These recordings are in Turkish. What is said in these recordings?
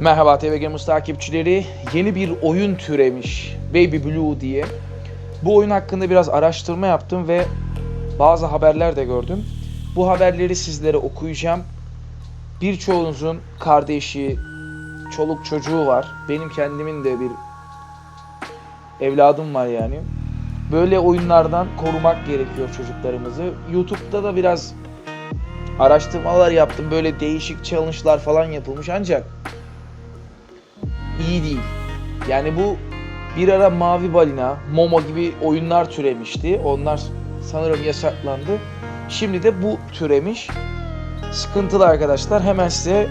Merhaba TV Gamers takipçileri. Yeni bir oyun türemiş. Baby Blue diye. Bu oyun hakkında biraz araştırma yaptım ve bazı haberler de gördüm. Bu haberleri sizlere okuyacağım. Birçoğunuzun kardeşi, çoluk çocuğu var. Benim kendimin de bir evladım var yani. Böyle oyunlardan korumak gerekiyor çocuklarımızı. YouTube'da da biraz araştırmalar yaptım. Böyle değişik challenge'lar falan yapılmış ancak iyi değil. Yani bu bir ara Mavi Balina, Momo gibi oyunlar türemişti. Onlar sanırım yasaklandı. Şimdi de bu türemiş. Sıkıntılı arkadaşlar. Hemen size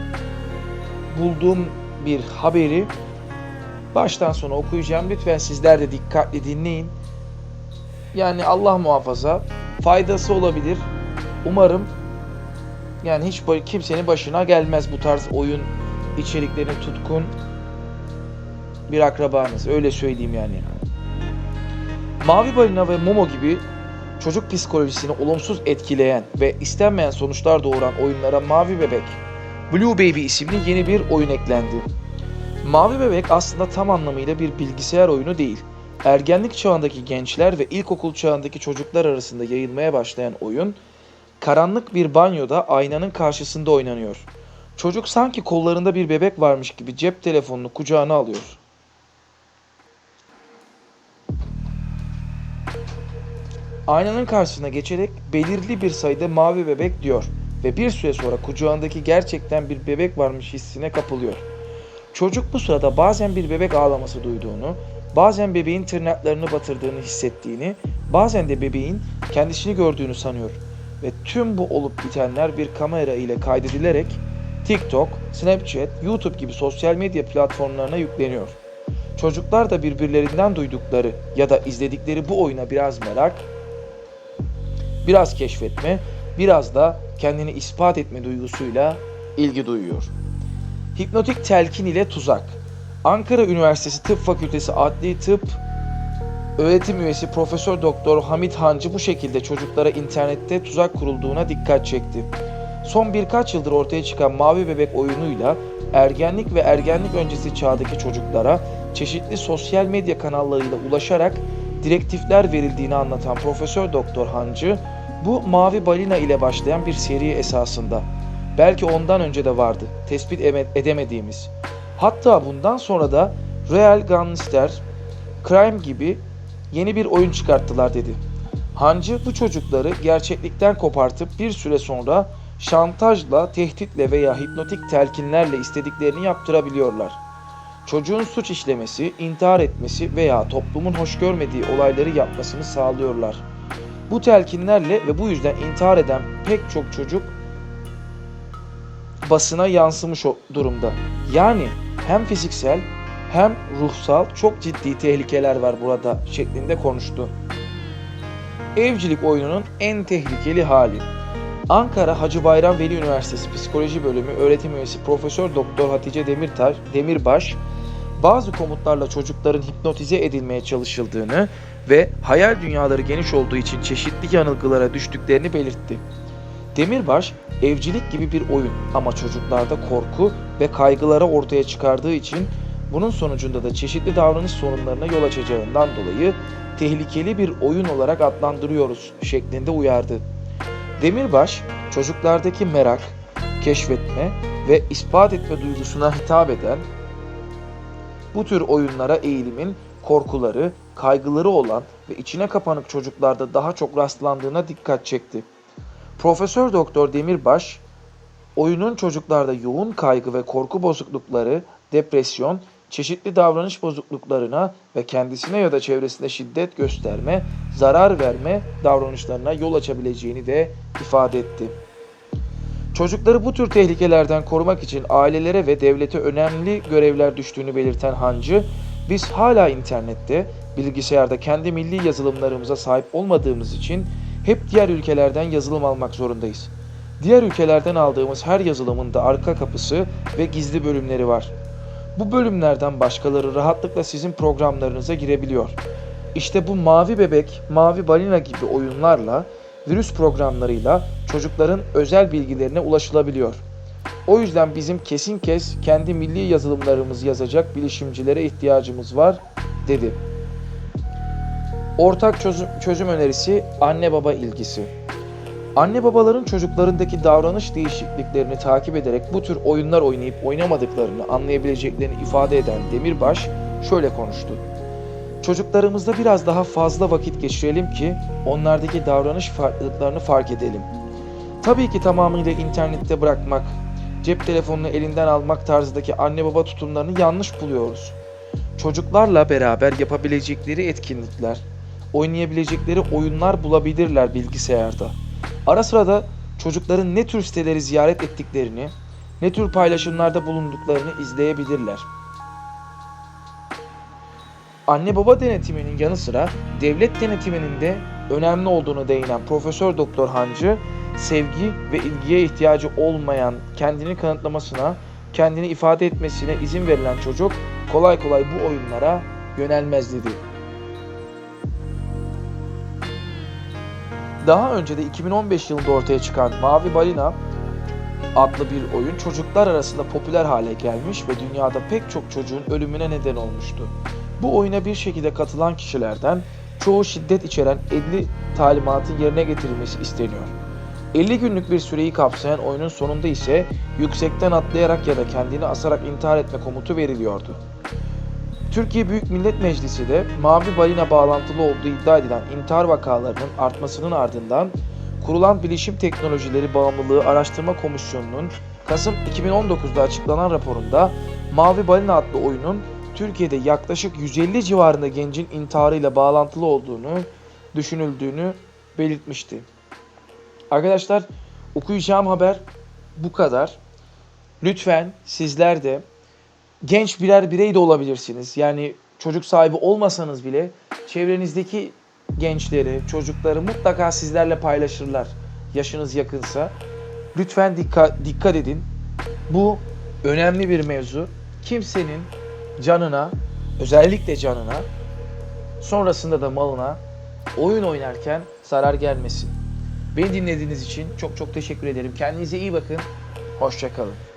bulduğum bir haberi baştan sona okuyacağım. Lütfen sizler de dikkatli dinleyin. Yani Allah muhafaza faydası olabilir. Umarım yani hiç kimsenin başına gelmez bu tarz oyun içeriklerine tutkun bir akrabanız. Öyle söyleyeyim yani. Mavi Balina ve Momo gibi çocuk psikolojisini olumsuz etkileyen ve istenmeyen sonuçlar doğuran oyunlara Mavi Bebek, Blue Baby isimli yeni bir oyun eklendi. Mavi Bebek aslında tam anlamıyla bir bilgisayar oyunu değil. Ergenlik çağındaki gençler ve ilkokul çağındaki çocuklar arasında yayılmaya başlayan oyun, karanlık bir banyoda aynanın karşısında oynanıyor. Çocuk sanki kollarında bir bebek varmış gibi cep telefonunu kucağına alıyor. Aynanın karşısına geçerek belirli bir sayıda mavi bebek diyor ve bir süre sonra kucağındaki gerçekten bir bebek varmış hissine kapılıyor. Çocuk bu sırada bazen bir bebek ağlaması duyduğunu, bazen bebeğin tırnaklarını batırdığını hissettiğini, bazen de bebeğin kendisini gördüğünü sanıyor ve tüm bu olup bitenler bir kamera ile kaydedilerek TikTok, Snapchat, YouTube gibi sosyal medya platformlarına yükleniyor. Çocuklar da birbirlerinden duydukları ya da izledikleri bu oyuna biraz merak, biraz keşfetme, biraz da kendini ispat etme duygusuyla ilgi duyuyor. Hipnotik telkin ile tuzak. Ankara Üniversitesi Tıp Fakültesi Adli Tıp öğretim üyesi Profesör Doktor Hamit Hancı bu şekilde çocuklara internette tuzak kurulduğuna dikkat çekti. Son birkaç yıldır ortaya çıkan Mavi Bebek oyunuyla ergenlik ve ergenlik öncesi çağdaki çocuklara çeşitli sosyal medya kanallarıyla ulaşarak direktifler verildiğini anlatan Profesör Doktor Hancı, bu Mavi Balina ile başlayan bir seri esasında. Belki ondan önce de vardı, tespit eme- edemediğimiz. Hatta bundan sonra da Real Gangster, Crime gibi yeni bir oyun çıkarttılar dedi. Hancı bu çocukları gerçeklikten kopartıp bir süre sonra şantajla, tehditle veya hipnotik telkinlerle istediklerini yaptırabiliyorlar. Çocuğun suç işlemesi, intihar etmesi veya toplumun hoş görmediği olayları yapmasını sağlıyorlar. Bu telkinlerle ve bu yüzden intihar eden pek çok çocuk basına yansımış durumda. Yani hem fiziksel hem ruhsal çok ciddi tehlikeler var burada şeklinde konuştu. Evcilik oyununun en tehlikeli hali. Ankara Hacı Bayram Veli Üniversitesi Psikoloji Bölümü öğretim üyesi Profesör Doktor Hatice Demirtaş, Demirbaş bazı komutlarla çocukların hipnotize edilmeye çalışıldığını ve hayal dünyaları geniş olduğu için çeşitli yanılgılara düştüklerini belirtti. Demirbaş, evcilik gibi bir oyun ama çocuklarda korku ve kaygılara ortaya çıkardığı için bunun sonucunda da çeşitli davranış sorunlarına yol açacağından dolayı tehlikeli bir oyun olarak adlandırıyoruz şeklinde uyardı. Demirbaş, çocuklardaki merak, keşfetme ve ispat etme duygusuna hitap eden bu tür oyunlara eğilimin korkuları, kaygıları olan ve içine kapanık çocuklarda daha çok rastlandığına dikkat çekti. Profesör Doktor Demirbaş, oyunun çocuklarda yoğun kaygı ve korku bozuklukları, depresyon, çeşitli davranış bozukluklarına ve kendisine ya da çevresine şiddet gösterme, zarar verme davranışlarına yol açabileceğini de ifade etti. Çocukları bu tür tehlikelerden korumak için ailelere ve devlete önemli görevler düştüğünü belirten Hancı, biz hala internette, bilgisayarda kendi milli yazılımlarımıza sahip olmadığımız için hep diğer ülkelerden yazılım almak zorundayız. Diğer ülkelerden aldığımız her yazılımın da arka kapısı ve gizli bölümleri var. Bu bölümlerden başkaları rahatlıkla sizin programlarınıza girebiliyor. İşte bu mavi bebek, mavi balina gibi oyunlarla, virüs programlarıyla çocukların özel bilgilerine ulaşılabiliyor. O yüzden bizim kesin kes kendi milli yazılımlarımızı yazacak bilişimcilere ihtiyacımız var dedi. Ortak çözüm, çözüm önerisi anne baba ilgisi. Anne babaların çocuklarındaki davranış değişikliklerini takip ederek bu tür oyunlar oynayıp oynamadıklarını anlayabileceklerini ifade eden Demirbaş şöyle konuştu. Çocuklarımızla biraz daha fazla vakit geçirelim ki onlardaki davranış farklılıklarını fark edelim. Tabii ki tamamıyla internette bırakmak, cep telefonunu elinden almak tarzındaki anne baba tutumlarını yanlış buluyoruz. Çocuklarla beraber yapabilecekleri etkinlikler, oynayabilecekleri oyunlar bulabilirler bilgisayarda. Ara sıra da çocukların ne tür siteleri ziyaret ettiklerini, ne tür paylaşımlarda bulunduklarını izleyebilirler. Anne baba denetiminin yanı sıra devlet denetiminin de önemli olduğunu değinen Profesör Doktor Hancı, sevgi ve ilgiye ihtiyacı olmayan kendini kanıtlamasına, kendini ifade etmesine izin verilen çocuk kolay kolay bu oyunlara yönelmez dedi. Daha önce de 2015 yılında ortaya çıkan Mavi Balina adlı bir oyun çocuklar arasında popüler hale gelmiş ve dünyada pek çok çocuğun ölümüne neden olmuştu. Bu oyuna bir şekilde katılan kişilerden çoğu şiddet içeren 50 talimatın yerine getirilmesi isteniyor. 50 günlük bir süreyi kapsayan oyunun sonunda ise yüksekten atlayarak ya da kendini asarak intihar etme komutu veriliyordu. Türkiye Büyük Millet Meclisi de Mavi Balina bağlantılı olduğu iddia edilen intihar vakalarının artmasının ardından kurulan Bilişim Teknolojileri Bağımlılığı Araştırma Komisyonu'nun Kasım 2019'da açıklanan raporunda Mavi Balina adlı oyunun Türkiye'de yaklaşık 150 civarında gencin intiharıyla bağlantılı olduğunu düşünüldüğünü belirtmişti. Arkadaşlar okuyacağım haber bu kadar. Lütfen sizler de genç birer birey de olabilirsiniz. Yani çocuk sahibi olmasanız bile çevrenizdeki gençleri, çocukları mutlaka sizlerle paylaşırlar. Yaşınız yakınsa. Lütfen dikkat, dikkat edin. Bu önemli bir mevzu. Kimsenin canına, özellikle canına, sonrasında da malına oyun oynarken zarar gelmesin. Beni dinlediğiniz için çok çok teşekkür ederim. Kendinize iyi bakın. Hoşçakalın.